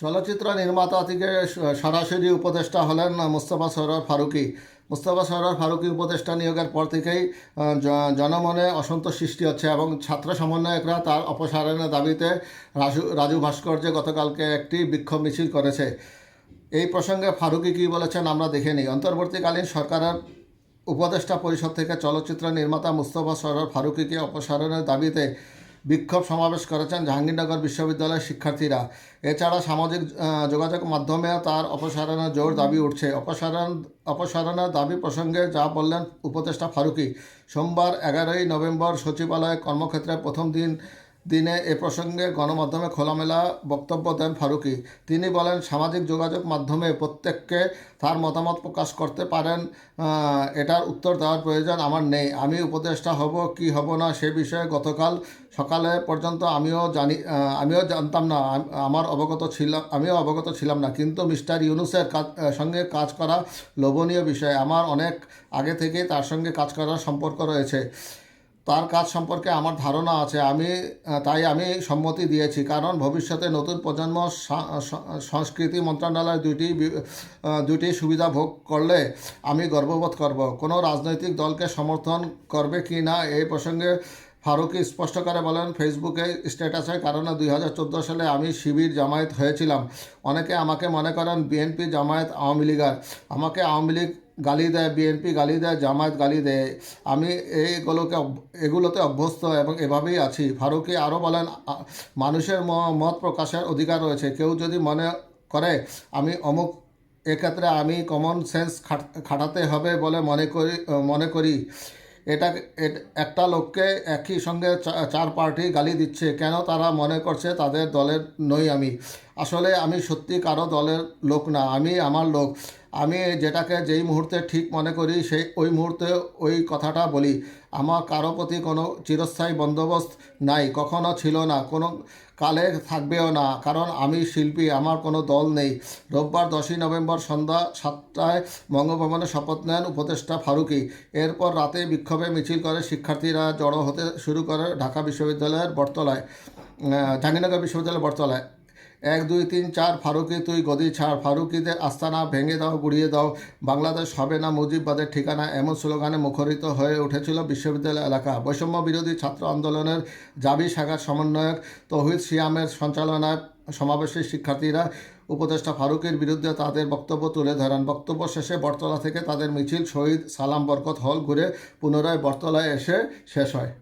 চলচ্চিত্র নির্মাতা থেকে সরাসরি উপদেষ্টা হলেন মুস্তফা সরোয়ার ফারুকি। মুস্তফা সরোয়ার ফারুকি উপদেষ্টা নিয়োগের পর থেকেই জনমনে অসন্তোষ সৃষ্টি হচ্ছে এবং ছাত্র সমন্বয়করা তার অপসারণের দাবিতে রাজু রাজু ভাস্কর্য গতকালকে একটি বিক্ষোভ মিছিল করেছে। এই প্রসঙ্গে ফারুকি কী বলেছেন আমরা দেখে নিই। অন্তর্বর্তীকালীন সরকারের উপদেষ্টা পরিষদ থেকে চলচ্চিত্র নির্মাতা মুস্তফা সরোয়ার ফারুকিকে অপসারণের দাবিতে বিক্ষোভ সমাবেশ করেছেন জাহাঙ্গীরনগর বিশ্ববিদ্যালয়ের শিক্ষার্থীরা। এছাড়া সামাজিক যোগাযোগ মাধ্যমে তার অপসারণের জোর দাবি উঠছে। অপসারণ, অপসারণের দাবি প্রসঙ্গে যা বললেন উপদেষ্টা ফারুকি, সোমবার এগারোই নভেম্বর সচিবালয়ে কর্মক্ষেত্রে প্রথম দিন দিনে এ প্রসঙ্গে গণমাধ্যমে খোলামেলা বক্তব্য দেন ফারুকি। তিনি বলেন, সামাজিক যোগাযোগ মাধ্যমে প্রত্যেককে তার মতামত প্রকাশ করতে পারেন এটার উত্তর দেওয়ার প্রয়োজন আমার নেই। আমি উপদেষ্টা হব, কি হব না সে বিষয়ে গতকাল সকালে পর্যন্ত আমিও জানি আমিও জানতাম না। আমার অবগত ছিলাম আমিও অবগত ছিলাম না। কিন্তু মিস্টার ইউনুসের কাজ সঙ্গে কাজ করা লোভনীয় বিষয়। আমার অনেক আগে থেকেই তার সঙ্গে কাজ করার সম্পর্ক রয়েছে। তার কাজ সম্পর্কে আমার ধারণা আছে। আমি, তাই আমি সম্মতি দিয়েছি। কারণ ভবিষ্যতে নতুন প্রজন্ম সংস্কৃতি মন্ত্রণালয় দুটি দুটি সুবিধা ভোগ করলে আমি গর্ববোধ করব। কোনো রাজনৈতিক দলকে সমর্থন করবে কি না, এই প্রসঙ্গে ফারুকি স্পষ্ট করে বলেন, ফেসবুকে স্ট্যাটাসের কারণে দুই হাজার চোদ্দ সালে আমি শিবির জামায়াত হয়েছিলাম। অনেকে আমাকে মনে করেন বিএনপি জামায়াত আওয়ামী লীগার। আমাকে আওয়ামী লীগ গালি দেয় বিএনপি গালি দেয় জামায়াত, গালি দেয়। আমি এইগুলোকে এগুলোতে অভ্যস্ত এবং এভাবেই আছি। ফারুকি আরও বলেন মানুষের মত প্রকাশের অধিকার রয়েছে। কেউ যদি মনে করে, আমি অমুক, এক্ষেত্রে আমি কমন সেন্স খাটাতে হবে বলে মনে করি মনে করি। এটা একটা লোককে একই সঙ্গে চার পার্টি গালি দিচ্ছে। কেন তারা মনে করছে তাদের দলের নই আমি? আসলে আমি সত্যি কারও দলের লোক না, আমি আমার লোক। আমি যেটাকে যেই মুহূর্তে ঠিক মনে করি, সেই ওই মুহূর্তে ওই কথাটা বলি। আমার কারও প্রতি কোনো চিরস্থায়ী বন্দোবস্ত নাই, কখনো ছিল না, কোনো কালে থাকবেও না, কারণ আমি শিল্পী, আমার কোনো দল নেই। রোববার দশই নভেম্বর সন্ধ্যা সাতটায় বঙ্গভবনে শপথ নেন উপদেষ্টা ফারুকি। এরপর রাতে বিক্ষোভে মিছিল করে শিক্ষার্থীরা জড়ো হতে শুরু করে ঢাকা বিশ্ববিদ্যালয়ের বটতলায় জাহাঙ্গীরনগর বিশ্ববিদ্যালয়ের বটতলায়। এক, দুই, তিন, চার, ফারুকি, তুই গদি ছাড়। ফারুকিদের আস্তানা ভেঙে দাও গুড়িয়ে দাও। বাংলাদেশ হবে না মুজিববাদের ঠিকানা, এমন স্লোগানে মুখরিত হয়ে উঠেছিল বিশ্ববিদ্যালয় এলাকা। বৈষম্য বিরোধী ছাত্র আন্দোলনের জাবি শাখার সমন্বয়ক তহিদ সিয়ামের সঞ্চালনায় সমাবেশে শিক্ষার্থীরা উপদেষ্টা ফারুকের বিরুদ্ধে তাদের বক্তব্য তুলে ধরেন। বক্তব্য শেষে বটতলা থেকে তাদের মিছিল, শহীদ সালাম বরকত হল ঘুরে পুনরায় বটতলায় এসে শেষ হয়।